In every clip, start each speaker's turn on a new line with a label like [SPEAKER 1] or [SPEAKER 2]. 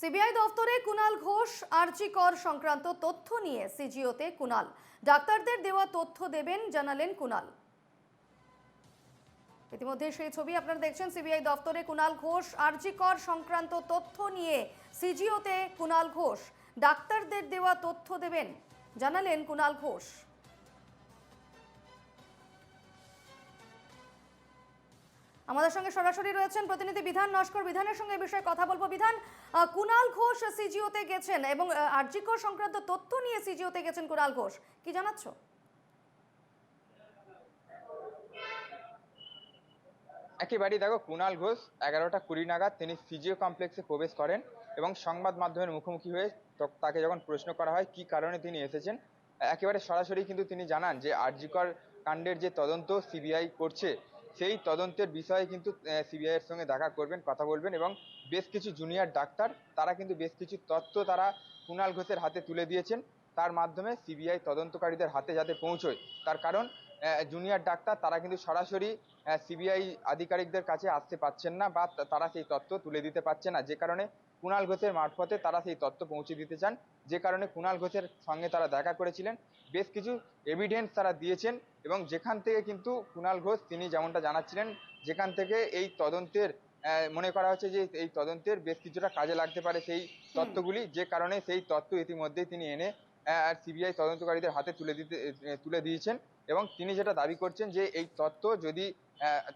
[SPEAKER 1] CBI দফতরে কুনাল ঘোষ আরজি কর সংক্রান্ত তথ্য নিয়ে সিজিওতে কুনাল। ডাক্তারদের দেওয়া তথ্য দেবেন, জানালেন কুনাল। ইতিমধ্যে সেই ছবি আপনারা দেখছেন, সিবিআই দফতরে কুনাল ঘোষ আরজি কর সংক্রান্ত তথ্য নিয়ে সিজিওতে কুনাল ঘোষ। ডাক্তারদের দেওয়া তথ্য দেবেন, জানালেন কুনাল ঘোষ। আমাদের সঙ্গে সরাসরি রয়েছেন প্রতিনিধি বিধান নস্কর। বিধানের সঙ্গে এই বিষয়ে কথা বলব। বিধান কুনাল ঘোষ সিজিওতে গেছেন এবং আরজিকর সংক্রান্ত তথ্য নিয়ে সিজিওতে গেছেন কুনাল ঘোষ। কি জানাচ্ছ?
[SPEAKER 2] একেবারেই দেখো, কুণাল ঘোষ এগারোটা কুড়ি নাগাদ তিনি সিজিও কমপ্লেক্সে প্রবেশ করেন এবং সংবাদ মাধ্যমের মুখোমুখি হয়ে তাকে যখন প্রশ্ন করা হয়, কি কারণে তিনি এসেছেন? একেবারে সরাসরি কিন্তু তিনি জানান যে আরজিকর কাণ্ডের যে তদন্ত সিবিআই করছে সেই তদন্তের বিষয়ে কিন্তু সিবিআই এর সঙ্গে দেখা করবেন, কথা বলবেন এবং বেশ কিছু জুনিয়র ডাক্তার, তারা কিন্তু বেশ কিছু তথ্য তারা কুণাল ঘোষের হাতে তুলে দিয়েছেন। তার মাধ্যমে সিবিআই তদন্তকারীদের হাতে যাতে পৌঁছয়। তার কারণ জুনিয়র ডাক্তার তারা কিন্তু সরাসরি সিবিআই আধিকারিকদের কাছে আসতে পারছেন না বা তারা সেই তথ্য তুলে দিতে পারছে না। যে কারণে কুণাল ঘোষের মারফতে তারা সেই তথ্য পৌঁছে দিতে চান। যে কারণে কুণাল ঘোষের সঙ্গে তারা দেখা করেছিলেন। বেশ কিছু এভিডেন্স তারা দিয়েছেন এবং যেখান থেকে কিন্তু কুণাল ঘোষ তিনি যেমনটা জানাচ্ছিলেন, যেখান থেকে এই তদন্তের মনে করা হচ্ছে যে এই তদন্তের বেশ কিছুটা কাজে লাগতে পারে সেই তথ্যগুলি যে কারণে সেই তথ্য ইতিমধ্যেই তিনি এনে আর সিবিআই তদন্তকারীদের হাতে তুলে দিতে তুলে দিয়েছেন এবং তিনি যেটা দাবি করছেন যে এই তথ্য যদি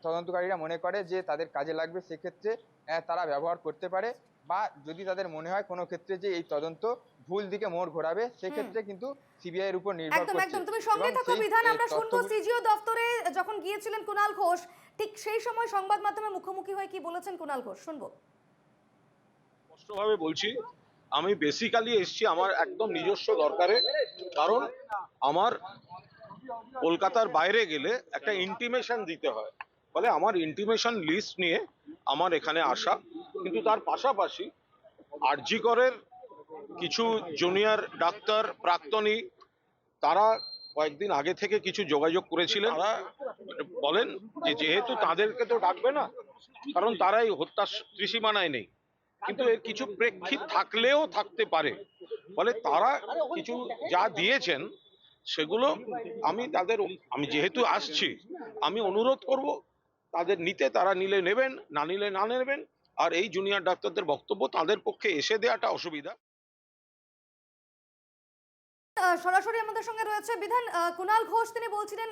[SPEAKER 2] তদন্তকারীরা মনে করে যে তাদের কাজে লাগবে, সেক্ষেত্রে তারা ব্যবহার করতে পারে। বা যদি তাদের মনে হয় কোনো ক্ষেত্রে যে এই তদন্ত ভুল দিকে মোড় ঘোরাবে সেক্ষেত্রে কিন্তু সিবিআই এর উপর নির্ভর
[SPEAKER 1] একদম
[SPEAKER 2] করছে।
[SPEAKER 1] একদম। তুমি সঙ্গে থাকো বিধান আমরা শুনব। সিজিও দফতরে যখন গিয়েছিলেন কুনাল ঘোষ ঠিক সেই সময় সংবাদ মাধ্যমে মুখোমুখি হয়ে কি বলেছেন কুনাল ঘোষ? শুনব।
[SPEAKER 3] স্পষ্টভাবে বলছি আমি বেসিক্যালি এসেছি আমার একদম নিজস্ব দরকারে। কারণ আমার কলকাতার বাইরে গেলে একটা ইন্টিমেশন দিতে হয়। ফলে আমার ইন্টিমেশন লিস্ট নিয়ে আমার এখানে আসা কিন্তু তার পাশাপাশি আরজি করের কিছু জুনিয়র ডাক্তার, প্রাক্তনী, তারা কয়েকদিন আগে থেকে কিছু যোগাযোগ করেছিলেন। তারা বলেন যে যেহেতু তাদেরকে তো ডাকবে না, কারণ তারাই হত্যা ত্রিসীমানায় নেই। কিন্তু এর কিছু প্রেক্ষিত থাকলেও থাকতে পারে। ফলে তারা কিছু যা দিয়েছেন, সেগুলো আমি তাদের, আমি যেহেতু আসছি, আমি অনুরোধ করব, তাদের নিতে তারা নিলে নেবেন, না নিলে না নেবেন আর এই জুনিয়র ডাক্তারদের বক্তব্য তাদের পক্ষে এসে দেওয়াটা অসুবিধা।
[SPEAKER 1] সরাসরি আমাদের সঙ্গে রয়েছে বিধান কুনাল ঘোষ। তিনি বলছিলেন,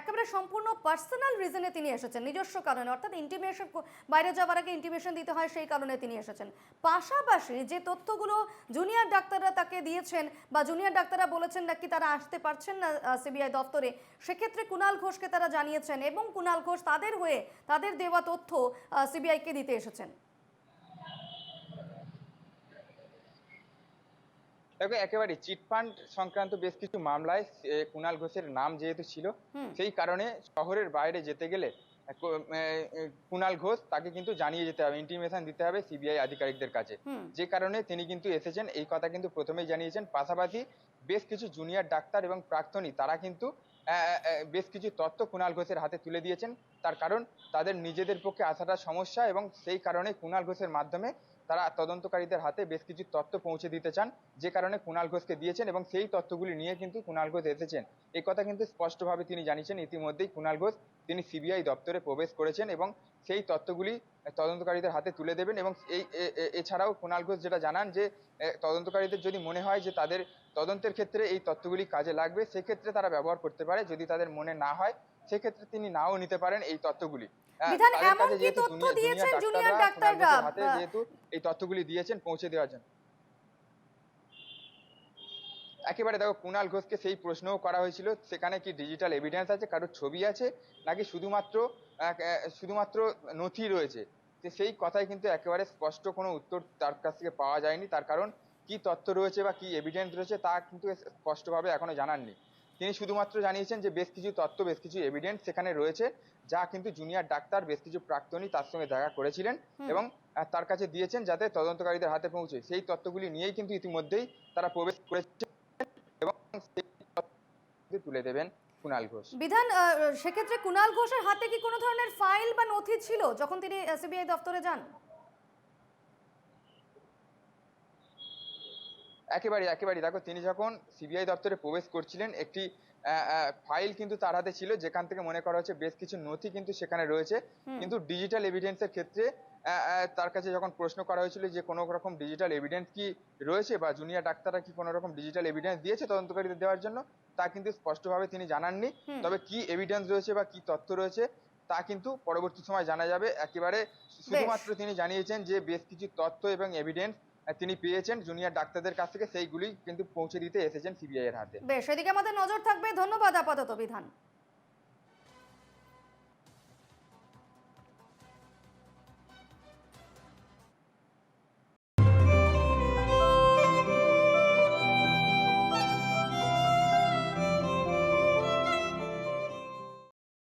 [SPEAKER 1] একেবারে সম্পূর্ণ পার্সোনাল রিজনে তিনি এসেছেন, নিজস্ব কারণে। অর্থাৎ ইন্টিমেশন বাইরে যাওয়ার আগে ইন্টিমেশন দিতে হয় সেই কারণে তিনি এসেছেন। পাশাপাশি যে তথ্যগুলো জুনিয়র ডাক্তাররা তাকে দিয়েছেন বা জুনিয়র ডাক্তাররা বলেছেন নাকি তারা আসতে পারছেন না সিবিআই দপ্তরে, সেক্ষেত্রে কুনাল ঘোষকে তারা জানিয়েছেন এবং কুনাল ঘোষ তাদের হয়ে তাদের দেওয়া তথ্য সিবিআইকে দিতে এসেছেন।
[SPEAKER 2] দেখো একেবারে চিটফান্ড সংক্রান্ত বেশ কিছু মামলায় কুণাল ঘোষের নাম যেহেতু ছিল সেই কারণে শহরের বাইরে যেতে গেলে কুণাল ঘোষ তাকে কিন্তু জানিয়ে যেতে হবে ইন্টিমেশন দিতে হবে সিবিআই আধিকারিকদের কাছে। যে কারণে তিনি কিন্তু এসেছেন এই কথা কিন্তু প্রথমেই জানিয়েছেন। পাশাপাশি বেশ কিছু জুনিয়র ডাক্তার এবং প্রাক্তনী তারা কিন্তু বেশ কিছু তথ্য কুণাল ঘোষের হাতে তুলে দিয়েছেন। তার কারণ তাদের নিজেদের পক্ষে আসাটা সমস্যা এবং সেই কারণে কুণাল ঘোষের মাধ্যমে তারা তদন্তকারীদের হাতে বেশ কিছু তথ্য পৌঁছে দিতে চান, যে কারণে কুণাল ঘোষকে দিয়েছেন এবং সেই তথ্যগুলি নিয়ে কিন্তু কুণাল ঘোষ এসেছেন। এই কথা কিন্তু স্পষ্টভাবে তিনি জানিয়েছেন, ইতিমধ্যেই কুণাল ঘোষ তিনি সিবিআই দপ্তরে প্রবেশ করেছেন এবং সেই তথ্যগুলি তদন্তকারীদের হাতে তুলে দেবেন এবং এই এছাড়াও কুণাল ঘোষ যেটা জানান যে তদন্তকারীদের যদি মনে হয় যে তাদের তদন্তের ক্ষেত্রে এই তথ্যগুলি কাজে লাগবে, সেক্ষেত্রে তারা ব্যবহার করতে পারে। যদি তাদের মনে না হয় সেক্ষেত্রে তিনি নাও নিতে পারেন এই তথ্যগুলি। হ্যাঁ,
[SPEAKER 1] বিধান, এমন কি তথ্য দিয়েছেন
[SPEAKER 2] জুনিয়র ডাক্তাররা হাতে যেহেতু এই তথ্যগুলি দিয়েছেন পৌঁছে দেওয়ার জন্য। একেবারে দেখো কুণাল ঘোষকে সেই প্রশ্নও করা হয়েছিল সেখানে কি ডিজিটাল এভিডেন্স আছে কারোর ছবি আছে নাকি শুধুমাত্র শুধুমাত্র নথি রয়েছে? তো সেই কথাই কিন্তু একেবারে স্পষ্ট কোনো উত্তর তার কাছ থেকে পাওয়া যায়নি। তার কারণ কি তথ্য রয়েছে বা কি এভিডেন্স রয়েছে তা কিন্তু স্পষ্টভাবে এখনও জানাননি। তিনি শুধুমাত্র জানিয়েছেন যে বেশ কিছু তথ্য বেশ কিছু এভিডেন্স সেখানে রয়েছে যা কিন্তু জুনিয়র ডাক্তার বেশ কিছু প্রাক্তনী তার সঙ্গে দেখা করেছিলেন এবং তার কাছে দিয়েছেন যাতে তদন্তকারীদের হাতে পৌঁছে। সেই তথ্যগুলি নিয়েই কিন্তু ইতিমধ্যেই তারা প্রবেশ করেছে এবং তুলে দেবেন কুণাল ঘোষ।
[SPEAKER 1] বিধান সেক্ষেত্রে কুনাল ঘোষের হাতে কি কোনো ধরনের ফাইল বা নথি ছিল যখন তিনি সিবিআই দপ্তরে যান?
[SPEAKER 2] একেবারে একেবারে দেখো তিনি যখন সিবিআই দপ্তরে প্রবেশ করছিলেন একটি ফাইল কিন্তু তার হাতে ছিল যেখান থেকে মনে করা হচ্ছে বেশ কিছু নথি কিন্তু সেখানে রয়েছে। কিন্তু ডিজিটাল এভিডেন্সের ক্ষেত্রে তার কাছে যখন প্রশ্ন করা হয়েছিল যে কোনো রকম ডিজিটাল এভিডেন্স কি রয়েছে বা জুনিয়র ডাক্তাররা কি কোনো রকম ডিজিটাল এভিডেন্স দিয়েছে তদন্তকারীদের দেওয়ার জন্য তা কিন্তু স্পষ্টভাবে তিনি জানাননি। তবে কি এভিডেন্স রয়েছে বা কি তথ্য রয়েছে তা কিন্তু পরবর্তী সময় জানা যাবে। একেবারে শুধুমাত্র তিনি জানিয়েছেন যে বেশ কিছু তথ্য এবং এভিডেন্স তিনি পেয়েছেন জুনিয়র ডাক্তারদের কাছ থেকে, সেইগুলি কিন্তু পৌঁছে দিতে এসেছেন সিবিআই এর হাতে।
[SPEAKER 1] বেশ, এদিকে আমাদের নজর থাকবে। ধন্যবাদ আপাতত বিধান।